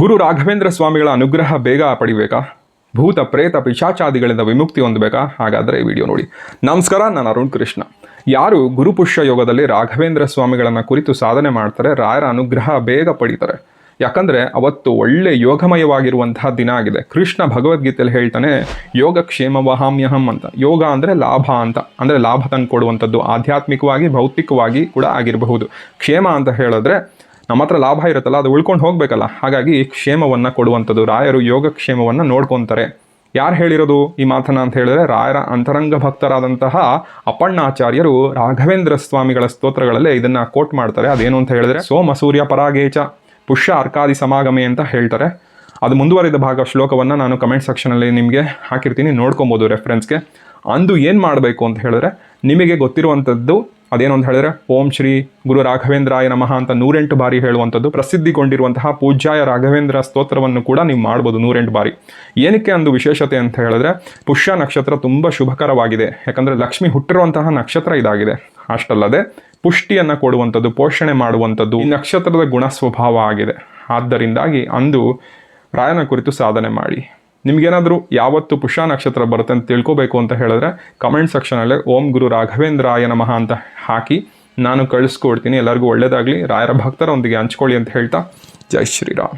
ಗುರು ರಾಘವೇಂದ್ರ ಸ್ವಾಮಿಗಳ ಅನುಗ್ರಹ ಬೇಗ ಪಡಿಬೇಕಾ? ಭೂತ, ಪ್ರೇತ, ಪಿಶಾಚಾದಿಗಳಿಂದ ವಿಮುಕ್ತಿ ಹೊಂದಬೇಕಾ? ಹಾಗಾದರೆ ಈ ವಿಡಿಯೋ ನೋಡಿ. ನಮಸ್ಕಾರ, ನಾನು ಅರುಣ್ ಕೃಷ್ಣ. ಯಾರು ಗುರುಪುಷ್ಯ ಯೋಗದಲ್ಲಿ ರಾಘವೇಂದ್ರ ಸ್ವಾಮಿಗಳನ್ನು ಕುರಿತು ಸಾಧನೆ ಮಾಡ್ತಾರೆ, ರಾಯರ ಅನುಗ್ರಹ ಬೇಗ ಪಡಿತಾರೆ. ಯಾಕಂದರೆ ಅವತ್ತು ಒಳ್ಳೆ ಯೋಗಮಯವಾಗಿರುವಂತಹ ದಿನ ಆಗಿದೆ. ಕೃಷ್ಣ ಭಗವದ್ಗೀತೆಯಲ್ಲಿ ಹೇಳ್ತಾನೆ, ಯೋಗ ಕ್ಷೇಮ ವಹಾಮ್ಯಹಂ ಅಂತ. ಯೋಗ ಅಂದರೆ ಲಾಭ ಅಂತ. ಅಂದರೆ ಲಾಭ ತಂದು ಕೊಡುವಂಥದ್ದು ಆಧ್ಯಾತ್ಮಿಕವಾಗಿ, ಭೌತಿಕವಾಗಿ ಕೂಡ ಆಗಿರಬಹುದು. ಕ್ಷೇಮ ಅಂತ ಹೇಳಿದ್ರೆ ನಮ್ಮ ಹತ್ರ ಲಾಭ ಇರುತ್ತಲ್ಲ, ಅದು ಉಳ್ಕೊಂಡು ಹೋಗಬೇಕಲ್ಲ. ಹಾಗಾಗಿ ಕ್ಷೇಮವನ್ನು ಕೊಡುವಂಥದ್ದು, ರಾಯರು ಯೋಗಕ್ಷೇಮವನ್ನು ನೋಡ್ಕೊತಾರೆ. ಯಾರು ಹೇಳಿರೋದು ಈ ಮಾತನ್ನ ಅಂತ ಹೇಳಿದ್ರೆ, ರಾಯರ ಅಂತರಂಗ ಭಕ್ತರಾದಂತಹ ಅಪ್ಪಣ್ಣಾಚಾರ್ಯರು ರಾಘವೇಂದ್ರ ಸ್ವಾಮಿಗಳ ಸ್ತೋತ್ರಗಳಲ್ಲೇ ಇದನ್ನ ಕೋಟ್ ಮಾಡ್ತಾರೆ. ಅದೇನು ಅಂತ ಹೇಳಿದ್ರೆ, ಸೋಮ ಸೂರ್ಯ ಪರಾಗೇಚ ಪುಷ್ಯ ಅರ್ಕಾದಿ ಸಮಾಗಮೆ ಅಂತ ಹೇಳ್ತಾರೆ. ಅದು ಮುಂದುವರಿದ ಭಾಗ ಶ್ಲೋಕವನ್ನು ನಾನು ಕಮೆಂಟ್ ಸೆಕ್ಷನಲ್ಲಿ ನಿಮಗೆ ಹಾಕಿರ್ತೀನಿ, ನೋಡ್ಕೊಬೋದು ರೆಫರೆನ್ಸ್ಗೆ ಅಂದು ಏನು ಮಾಡಬೇಕು ಅಂತ ಹೇಳಿದ್ರೆ, ನಿಮಗೆ ಗೊತ್ತಿರುವಂಥದ್ದು ಅದೇನು ಅಂತ ಹೇಳಿದ್ರೆ, ಓಂ ಶ್ರೀ ಗುರು ರಾಘವೇಂದ್ರಾಯ ನಮಃ ಅಂತ ನೂರೆಂಟು ಬಾರಿ ಹೇಳುವಂಥದ್ದು, ಪ್ರಸಿದ್ಧಿಗೊಂಡಿರುವಂತಹ ಪೂಜ್ಯಾಯ ರಾಘವೇಂದ್ರ ಸ್ತೋತ್ರವನ್ನು ಕೂಡ ನೀವು ಮಾಡ್ಬೋದು ನೂರೆಂಟು ಬಾರಿ. ಏನಕ್ಕೆ ಒಂದು ವಿಶೇಷತೆ ಅಂತ ಹೇಳಿದ್ರೆ, ಪುಷ್ಯ ನಕ್ಷತ್ರ ತುಂಬ ಶುಭಕರವಾಗಿದೆ. ಯಾಕಂದರೆ ಲಕ್ಷ್ಮಿ ಹುಟ್ಟಿರುವಂತಹ ನಕ್ಷತ್ರ ಇದಾಗಿದೆ. ಅಷ್ಟಲ್ಲದೆ, ಪುಷ್ಟಿಯನ್ನು ಕೊಡುವಂಥದ್ದು, ಪೋಷಣೆ ಮಾಡುವಂಥದ್ದು ಈ ನಕ್ಷತ್ರದ ಗುಣ ಸ್ವಭಾವ ಆಗಿದೆ. ಆದ್ದರಿಂದಾಗಿ ಅಂದು ರಾಯನ ಕುರಿತು ಸಾಧನೆ ಮಾಡಿ. ನಿಮ್ಗೇನಾದರೂ ಯಾವತ್ತು ಪುಷ್ಯ ನಕ್ಷತ್ರ ಬರುತ್ತೆ ಅಂತ ತಿಳ್ಕೋಬೇಕು ಅಂತ ಹೇಳಿದ್ರೆ ಕಮೆಂಟ್ ಸೆಕ್ಷನಲ್ಲಿ ಓಂ ಗುರು ರಾಘವೇಂದ್ರಾಯ ನಮಃ ಅಂತ ಹಾಕಿ ನಾನು ಕಳಿಸ್ಕೊಡ್ತೀನಿ. ಎಲ್ಲರಿಗೂ ಒಳ್ಳೆಯದಾಗಲಿ ರಾಯರ ಭಕ್ತರೊಂದಿಗೆ ಹಂಚ್ಕೊಳ್ಳಿ ಅಂತ ಹೇಳ್ತಾ ಜೈ ಶ್ರೀರಾಮ್.